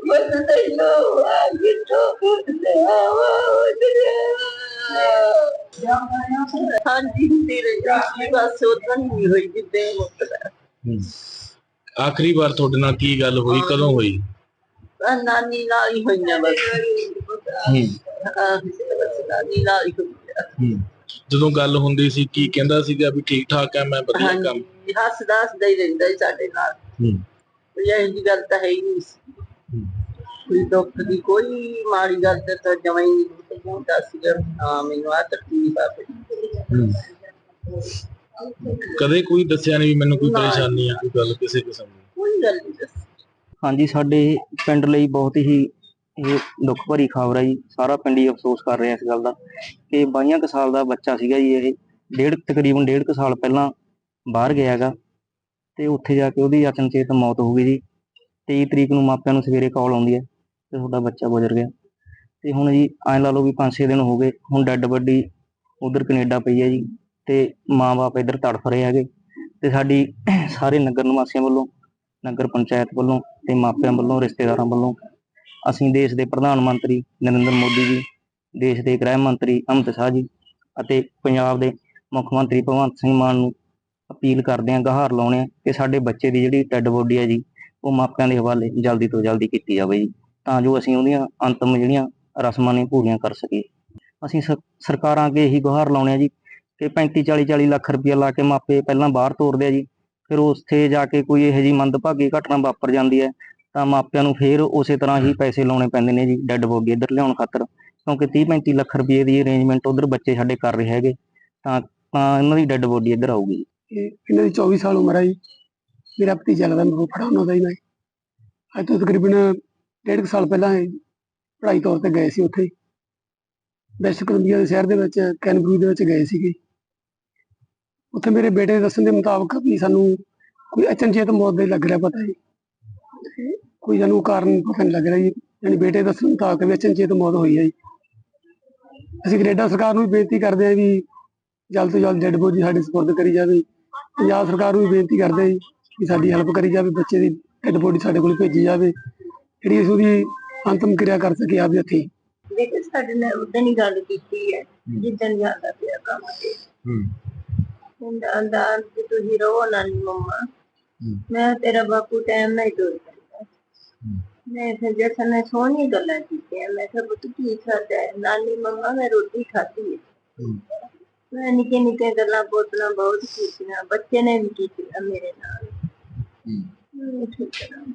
Quando tenho água, ਹਾਂਜੀ ਹੁੰਦੀ ਰਹੀ ਬਸ ਉਦੋਂ ਨਹੀਂ ਹੋਈ ਜਿੱਦੇ ਮੁੱਕਦਾ ਹੂੰ। ਆਖਰੀ ਵਾਰ ਤੁਹਾਡੇ ਨਾਲ ਕੀ ਗੱਲ ਹੋਈ? ਕਦੋਂ ਹੋਈ? ਆਹ ਨਾਨੀ ਨਾਲ ਹੀ ਹੋਈਆਂ ਬਸ। ਹੂੰ। ਆਹ, ਬਸ ਨਾਨੀ ਨਾਲ ਹੀ ਹੋਈਆਂ। ਹੂੰ। ਜਦੋਂ ਗੱਲ ਹੁੰਦੀ ਸੀ ਕੀ ਕਹਿੰਦਾ ਸੀਗਾ ਵੀ ਠੀਕ ਠਾਕ ਹੈ ਮੈਂ ਵਧੀਆ ਕੰਮ ਹਾਂਜੀ। ਹੱਸਦਾ ਹੱਸਦਾ ਹੀ ਰਹਿੰਦਾ ਸੀ ਸਾਡੇ ਨਾਲ। ਹੂੰ। ਕੋਈ ਇਹੋ ਜਿਹੀ ਗੱਲ ਤਾਂ ਹੈ ਹੀ ਨਹੀਂ ਸੀ। ਹੂੰ। ਕੋਈ ਦੁੱਖ ਦੀ ਕੋਈ ਮਾੜੀ ਗੱਲ ਤੇ ਤਾਂ ਜਮਾਂ ਹੀ ਨਹੀਂ ਤੇ ਹੁੰਦਾ ਸੀਗਾ ਹਾਂ ਮੈਨੂੰ ਆ ਤਕਲੀਫ ਆ ਪਈ ਹੂੰ। ਕਦੇ ਕੋਈ ਦੱਸਿਆ ਨਹੀਂ ਵੀ ਮੈਨੂੰ ਕੋਈ। ਪਰੇਸ਼ਾਨੀ ਆ ਕੋਈ ਗੱਲ ਕਿਸੇ ਕਿਸਮ ਦੀ। ਕੋਈ ਗੱਲ ਨਹੀਂ ਦੱਸੀ। ਹਾਂਜੀ ਸਾਡੇ ਪਿੰਡ ਲਈ ਬਹੁਤ ਹੀ ਇਹ ਦੁੱਖ ਭਰੀ ਖਬਰ ਹੈ ਜੀ। ਸਾਰਾ ਪਿੰਡ ਹੀ ਅਫਸੋਸ ਕਰ ਰਿਹਾ ਇਸ ਗੱਲ ਦਾ ਕਿ 22 ਕੁ ਸਾਲ ਦਾ ਬੱਚਾ ਸੀਗਾ ਜੀ ਇਹ। ਡੇਢ ਤਕਰੀਬਨ ਡੇਢ ਕੁ ਸਾਲ ਪਹਿਲਾਂ ਬਾਹਰ ਗਿਆ ਹੈਗਾ ਤੇ ਉੱਥੇ ਜਾ ਕੇ ਉਹਦੀ ਅਚਨਚੇਤ ਮੌਤ ਹੋ ਗਈ ਜੀ। 23 ਤਰੀਕ ਨੂੰ ਮਾਪਿਆਂ ਨੂੰ ਸਵੇਰੇ ਕਾਲ ਆਉਂਦੀ ਹੈ ਕਿ ਤੁਹਾਡਾ ਬੱਚਾ ਗੁਜ਼ਰ ਗਿਆ। ਤੇ ਹੁਣ ਜੀ ਐਂ ਲਾ ਲਓ ਵੀ 5-6 ਦਿਨ ਹੋ ਗਏ ਹੁਣ ਡੈੱਡ ਬੱਡੀ ਉਧਰ ਕੈਨੇਡਾ ਪਈ ਹੈ ਜੀ। ਤੇ ਮਾਂ-ਬਾਪ ਇੱਧਰ ਤੜਫ ਰਹੇ ਹੈਗੇ ਤੇ ਸਾਡੀ ਸਾਰੇ ਨਗਰ ਨਿਵਾਸੀਆਂ ਵੱਲੋਂ, ਨਗਰ ਪੰਚਾਇਤ ਵੱਲੋਂ ਤੇ ਮਾਪਿਆਂ ਵੱਲੋਂ, ਰਿਸ਼ਤੇਦਾਰਾਂ ਵੱਲੋਂ ਅਸੀਂ ਦੇਸ਼ ਦੇ ਪ੍ਰਧਾਨ ਮੰਤਰੀ ਨਰਿੰਦਰ ਮੋਦੀ ਜੀ, ਦੇਸ਼ ਦੇ ਗ੍ਰਹਿ ਮੰਤਰੀ ਅਮਿਤ ਸ਼ਾਹ ਜੀ ਅਤੇ ਪੰਜਾਬ ਦੇ ਮੁੱਖ ਮੰਤਰੀ ਭਗਵੰਤ ਸਿੰਘ ਮਾਨ ਨੂੰ ਅਪੀਲ ਕਰਦੇ ਹਾਂ, ਗਹਾਰ ਲਾਉਣੇ ਆ ਕਿ ਸਾਡੇ ਬੱਚੇ ਦੀ ਜਿਹੜੀ ਡੈੱਡ ਬੋਡੀ ਹੈ ਜੀ, ਉਹ ਮਾਪਿਆਂ ਦੇ ਹਵਾਲੇ ਜਲਦੀ ਤੋਂ ਜਲਦੀ ਕੀਤੀ ਜਾਵੇ ਜੀ, ਤਾਂ ਜੋ ਅਸੀਂ ਉਹਦੀਆਂ ਅੰਤਮ ਜਿਹੜੀਆਂ ਰਸਮਾਂ ਨੇ ਪੂਰੀਆਂ ਕਰ ਸਕੀਏ। ਅਸੀਂ ਸ- ਸਰਕਾਰਾਂ ਅੱਗੇ ਇਹੀ ਗੁਹਾਰ ਲਾਉਣੇ ਆ ਜੀ ਤੇ 35 40 40 ਲੱਖ ਰੁਪਇਆ ਲਾ ਕੇ ਮਾਪੇ ਪਹਿਲਾਂ ਬਾਹਰ ਤੋਰਦੇ ਆ ਜੀ। ਫਿਰ ਉੱਥੇ ਜਾ ਕੇ ਕੋਈ ਇਹੋ ਜਿਹੀ ਮੰਦਭਾਗੀ ਘਟਨਾ ਵਾਪਰ ਜਾਂਦੀ ਹੈ, ਤਾਂ ਮਾਪਿਆਂ ਨੂੰ ਫਿਰ ਉਸੇ ਤਰ੍ਹਾਂ ਹੀ ਪੈਸੇ ਲਾਉਣੇ ਪੈਂਦੇ ਨੇ ਜੀ, ਡੈੱਡ ਬੋਡੀ ਇੱਧਰ ਲਿਆਉਣ ਖਾਤਰ। ਕਿਉਂਕਿ 30 35 ਲੱਖ ਰੁਪਏ ਦੀ ਅਰੇਂਜਮੈਂਟ ਉਧਰ ਬੱਚੇ ਸਾਡੇ ਕਰ ਰਹੇ ਹੈਗੇ, ਤਾਂ ਤਾਂ ਇਹਨਾਂ ਦੀ ਡੈੱਡ ਬੋਡੀ ਇੱਧਰ ਆਊਗੀ ਇਹ ਇਹਨਾਂ ਦੀ 24 ਸਾਲ ਉਮਰ ਹੈ ਜੀ। ਮੇਰਾ ਭਤੀਜਾ ਲੱਗਦਾ, ਮੇਰੇ ਕੋਲ ਉਹਨਾਂ ਦਾ ਹੀ ਮੈਂ। ਅੱਜ ਤੋਂ ਤਕਰੀਬਨ ਡੇਢ ਕੁ ਸਾਲ ਪਹਿਲਾਂ ਪੜ੍ਹਾਈ ਤੌਰ ਤੇ ਗਏ ਸੀ ਉੱਥੇ। ਵੈਸਟ ਕੋਲੰਬੀਆ ਦੇ ਸ਼ਹਿਰ ਦੇ ਵਿੱਚ, ਕੈਨਬਰੂ ਦੇ ਵਿੱਚ ਗਏ ਸੀਗੇ। ਉੱਥੇ ਮੇਰੇ ਬੇਟੇ ਦੇ ਦੱਸਣ ਦੇ ਮੁਤਾਬਕ ਵੀ ਸਾਨੂੰ ਕੋਈ ਅਚਨਚੇਤ ਮੌਤ ਦਾ ਹੀ ਲੱਗ ਰਿਹਾ ਪਤਾ ਜੀ। ਕੋਈ ਸਾਨੂੰ ਕਾਰਨ ਪਤਾ ਨਹੀਂ ਲੱਗ ਰਿਹਾ ਜੀ। ਯਾਨੀ ਬੇਟੇ ਦੱਸਣ ਮੁਤਾਬਕ ਵੀ ਅਚਨਚੇਤ ਮੌਤ ਹੋਈ ਹੈ ਜੀ। ਅਸੀਂ ਕੈਨੇਡਾ ਸਰਕਾਰ ਨੂੰ ਵੀ ਬੇਨਤੀ ਕਰਦੇ ਹਾਂ ਵੀ ਜਲਦ ਤੋਂ ਜਲਦ ਡੈਡ ਬੋਡੀ ਸਾਡੇ ਸਪੁਰਦ ਕਰੀ ਜਾਵੇ। ਪੰਜਾਬ ਸਰਕਾਰ ਨੂੰ ਵੀ ਬੇਨਤੀ ਕਰਦੇ ਹਾਂ ਜੀ ਕਿ ਸਾਡੀ ਹੈਲਪ ਕਰੀ ਜਾਵੇ ਬੱਚੇ ਦੀ ਡੈਡ ਬੋਡੀ ਸਾਡੇ ਕੋਲ ਭੇਜੀ ਜਾਵੇ। ਜਿਹੜੀ ਅਸੀਂ ਉਹਦੀ ਅੰਤਮ ਕਿਰਿਆ ਕਰ ਸਕੇ ਆਪਦੇ ਹੱਥੀਂ। ਦੇਖੋ ਸਾਡੇ ਨਾਲ ਉਦੋਂ ਹੀ ਗੱਲ ਕੀਤੀ ਹੈ ਜਿੱਦਣ ਜਾਂਦਾ ਪਿਆ ਕੰਮ ਤੇ ਹੂੰ। ਹੁੰਦਾ ਆਂਦਾ ਕਿ ਤੁਸੀਂ ਰਹੋ ਨਾਨੀ ਮੰਮਾ। ਹੂੰ। ਮੈਂ ਤੇਰਾ ਬਾਪੂ ਟਾਈਮ ਨਹੀਂ ਤੋੜ ਸਕਦਾ ਮੈਂ ਫਿਰ ਜਸਨ ਨੇ ਸੋਹਣੀ ਗੱਲਾਂ ਕੀਤੀਆਂ। ਮੈਂ ਕਿਹਾ ਪੁੱਤ ਕੀ ਖਾਦਾ ਹੈ? ਨਾਨੀ ਮੰਮਾ ਮੈਂ ਰੋਟੀ ਖਾਧੀ ਹੈ। ਮੈਂ ਨਿੱਕੇ ਨਿੱਕੇ ਗੱਲਾਂ ਬੋਤਲਾਂ ਬਹੁਤ ਕੀਤੀਆਂ। ਬੱਚੇ ਨੇ ਵੀ ਕੀਤੀਆਂ ਮੇਰੇ ਨਾਲ। ਹੂੰ। ਹਮ, ਠੀਕ ਹੈ।